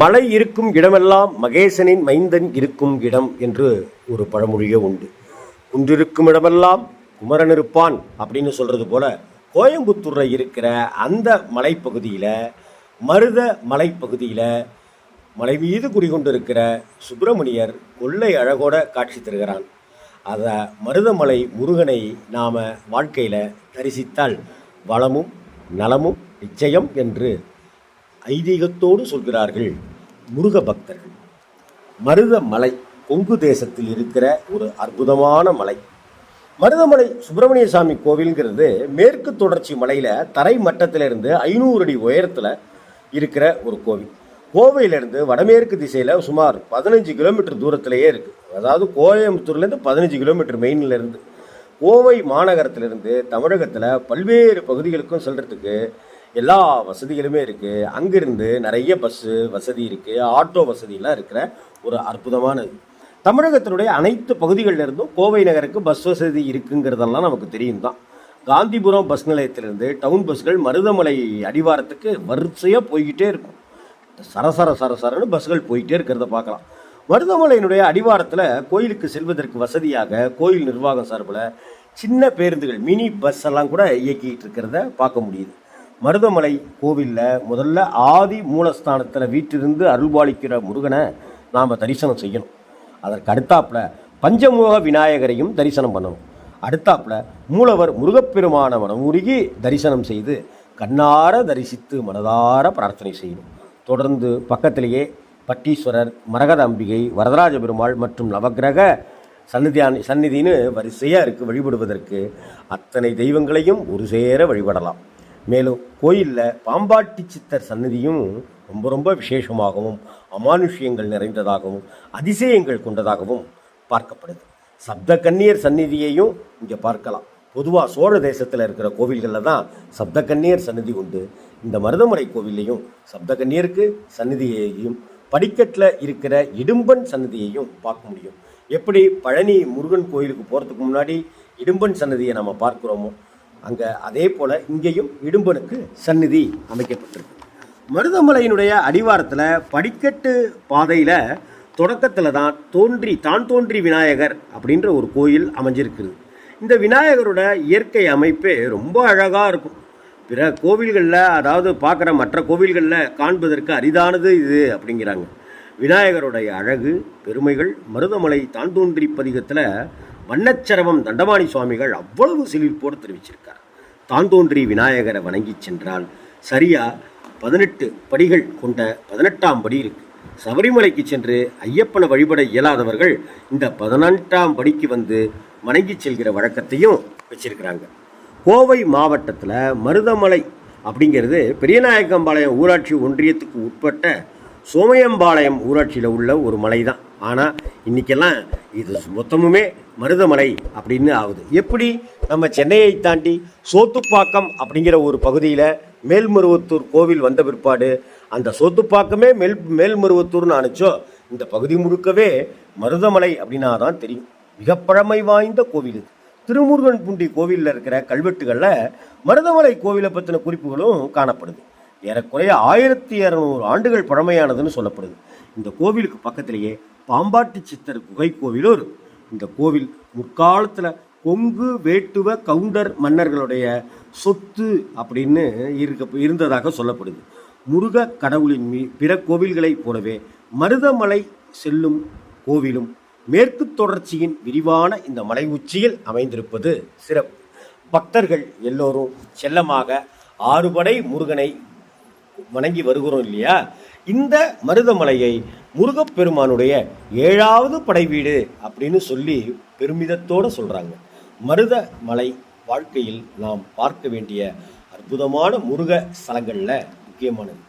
மலை இருக்கும் இடமெல்லாம் மகேசனின் மைந்தன் இருக்கும் இடம் என்று ஒரு பழமொழியே உண்டு. குன்றிருக்கும் இடமெல்லாம் குமரன் இருப்பான் அப்படின்னு சொல்கிறது போல கோயம்புத்தூரில் இருக்கிற அந்த மலைப்பகுதியில் மருத மலைப்பகுதியில் மலை மீது குடிகொண்டிருக்கிற சுப்பிரமணியர் கொள்ளை அழகோட காட்சி தருகிறான். அதை மருதமலை முருகனை நாம் வாழ்க்கையில் தரிசித்தால் வளமும் நலமும் நிச்சயம் என்று ஐதீகத்தோடு சொல்கிறார்கள். முருக பக்தர்கள் மருதமலை கொங்கு தேசத்தில் இருக்கிற ஒரு அற்புதமான மலை. மருதமலை சுப்பிரமணிய சாமி கோவில்ங்கிறது மேற்கு தொடர்ச்சி மலையில் தரை மட்டத்திலிருந்து ஐநூறு அடி உயரத்தில் இருக்கிற ஒரு கோவில். கோவையிலிருந்து வடமேற்கு திசையில் சுமார் பதினஞ்சு கிலோமீட்டர் தூரத்திலேயே இருக்குது அதாவது கோயம்புத்தூர்லேருந்து பதினஞ்சு கிலோமீட்டர் மெயின்லேருந்து. கோவை மாநகரத்திலிருந்து தமிழகத்தில் பல்வேறு பகுதிகளுக்கும் செல்கிறதுக்கு எல்லா வசதிகளுமே இருக்குது அங்கிருந்து நிறைய பஸ்ஸு வசதி இருக்குது ஆட்டோ வசதியெலாம் இருக்கிற ஒரு அற்புதமானது. தமிழகத்தினுடைய அனைத்து பகுதிகளிலிருந்தும் கோவை நகருக்கு பஸ் வசதி இருக்குங்கிறதெல்லாம் நமக்கு தெரியும் தான் காந்திபுரம் பஸ் நிலையத்திலிருந்து டவுன் பஸ்கள் மருதமலை அடிவாரத்துக்கு வரிசையாக போய்கிட்டே இருக்கும். சரசர சரசரன்னு பஸ்கள் போயிட்டே இருக்கிறத பார்க்கலாம். மருதமலையினுடைய அடிவாரத்தில் கோயிலுக்கு செல்வதற்கு வசதியாக கோயில் நிர்வாகம் சார்பில் சின்ன பேருந்துகள் மினி பஸ் எல்லாம் கூட இயக்கிட்டு இருக்கிறத பார்க்க முடியுது. மருதமலை கோவிலில் முதல்ல ஆதி மூலஸ்தானத்தில் வீட்டிலிருந்து அருள்பாலிக்கிற முருகனை நாம் தரிசனம் செய்யணும். அதற்கு அடுத்தாப்புல பஞ்சமுக விநாயகரையும் தரிசனம் பண்ணணும். அடுத்தாப்புல மூலவர் முருகப்பெருமான மனமுருகி தரிசனம் செய்து கண்ணார தரிசித்து மனதார பிரார்த்தனை செய்யணும். தொடர்ந்து பக்கத்திலேயே பட்டீஸ்வரர் மரகத அம்பிகை வரதராஜ பெருமாள் மற்றும் நவக்கிரக சன்னிதியான சந்நிதின்னு வரிசையாக இருக்குது வழிபடுவதற்கு. அத்தனை தெய்வங்களையும் ஒரு சேர வழிபடலாம். மேலும் கோயிலில் பாம்பாட்டி சித்தர் சன்னதியும் ரொம்ப ரொம்ப விசேஷமாகவும் அமானுஷ்யங்கள் நிறைந்ததாகவும் அதிசயங்கள் கொண்டதாகவும் பார்க்கப்படுது. சப்த கன்னியர் சந்நிதியையும் இங்கே பார்க்கலாம். பொதுவாக சோழ தேசத்தில் இருக்கிற கோவில்களில் தான் சப்த கன்னியர் சன்னதி உண்டு. இந்த மருதமலை கோவிலையும் சப்த கன்னியருக்கு சன்னதியையும் படிக்கட்டில் இருக்கிற இடும்பன் சன்னதியையும் பார்க்க முடியும். எப்படி பழனி முருகன் கோயிலுக்கு போகிறதுக்கு முன்னாடி இடும்பன் சன்னதியை நம்ம பார்க்குறோமோ அங்கே அதே போல் இங்கேயும் இடும்பனுக்கு சந்நிதி அமைக்கப்பட்டிருக்கு. மருதமலையினுடைய அடிவாரத்தில் படிக்கட்டு பாதையில் தொடக்கத்தில் தான் தோன்றி தான் தோன்றி விநாயகர் அப்படின்ற ஒரு கோயில் அமைஞ்சிருக்குது. இந்த விநாயகரோட இயற்கை அமைப்பே ரொம்ப அழகாக இருக்கும். பிற கோவில்களில் அதாவது பார்க்குற மற்ற கோவில்களில் காண்பதற்கு அரிதானது இது அப்படிங்கிறாங்க. விநாயகருடைய அழகு பெருமைகள் மருதமலை தான் தோன்றி பதிகத்தில் வண்ணச்சரவம் தண்டபாணி சுவாமிகள் அவ்வளவு சிலிர்ப்போடு தெரிவிச்சிருக்கார். தான் தோன்றி விநாயகரை வணங்கி சென்றால் சரியா பதினெட்டு படிகள் கொண்ட பதினெட்டாம் படி இருக்கு. சபரிமலைக்கு சென்று ஐயப்பனை வழிபட இயலாதவர்கள் இந்த பதினெட்டாம் படிக்கு வந்து வணங்கி செல்கிற வழக்கத்தையும் வச்சிருக்கிறாங்க. கோவை மாவட்டத்தில் மருதமலை அப்படிங்கிறது பெரியநாயக்கம்பாளையம் ஊராட்சி ஒன்றியத்துக்கு உட்பட்ட சோமயம்பாளையம் ஊராட்சியில் உள்ள ஒரு மலை தான் ஆனால் இன்றைக்கெல்லாம் இது மொத்தமுமே மருதமலை அப்படின்னு ஆகுது. எப்படி? நம்ம சென்னையை தாண்டி சோத்துப்பாக்கம் அப்படிங்கிற ஒரு பகுதியில் மேல்மருவத்தூர் கோவில் வந்த பிற்பாடு அந்த சோத்துப்பாக்கமே மேல் மேல்மருவத்தூர்னு அனுச்சோ இந்த பகுதி முழுக்கவே மருதமலை அப்படின்னா தான் தெரியும். மிக பழமை வாய்ந்த கோவில் திருமுருகன் பூண்டி கோவிலில் இருக்கிற கல்வெட்டுகளில் மருதமலை கோவிலை பற்றின குறிப்புகளும் காணப்படுது. ஏறக்குறைய ஆயிரத்தி இரநூறு ஆண்டுகள் பழமையானதுன்னு சொல்லப்படுது. இந்த கோவிலுக்கு பக்கத்திலேயே பாம்பாட்டி சித்தர் குகை கோவிலும் இருக்கு இந்த கோவில் முற்காலத்தில் கொங்கு வேட்டுவ கவுண்டர் மன்னர்களுடைய சொத்து அப்படின்னு இருக்க இருந்ததாக சொல்லப்படுது. முருக கடவுளின் மீ பிற கோவில்களைப் போலவே மருதமலை செல்லும் கோவிலும் மேற்கு தொடர்ச்சியின் விரிவான இந்த மலை உச்சியில் அமைந்திருப்பது சிறப்பு. பக்தர்கள் எல்லோரும் செல்லமாக ஆறுபடை முருகனை வணங்கி வருகிறோம் இல்லையா? இந்த மருதமலையை முருகப்பெருமானுடைய ஏழாவது படை வீடு அப்படின்னு சொல்லி பெருமிதத்தோடு சொல்கிறாங்க மருதமலை வாழ்க்கையில் நாம் பார்க்க வேண்டிய அற்புதமான முருக ஸ்தலங்களில் முக்கியமானது.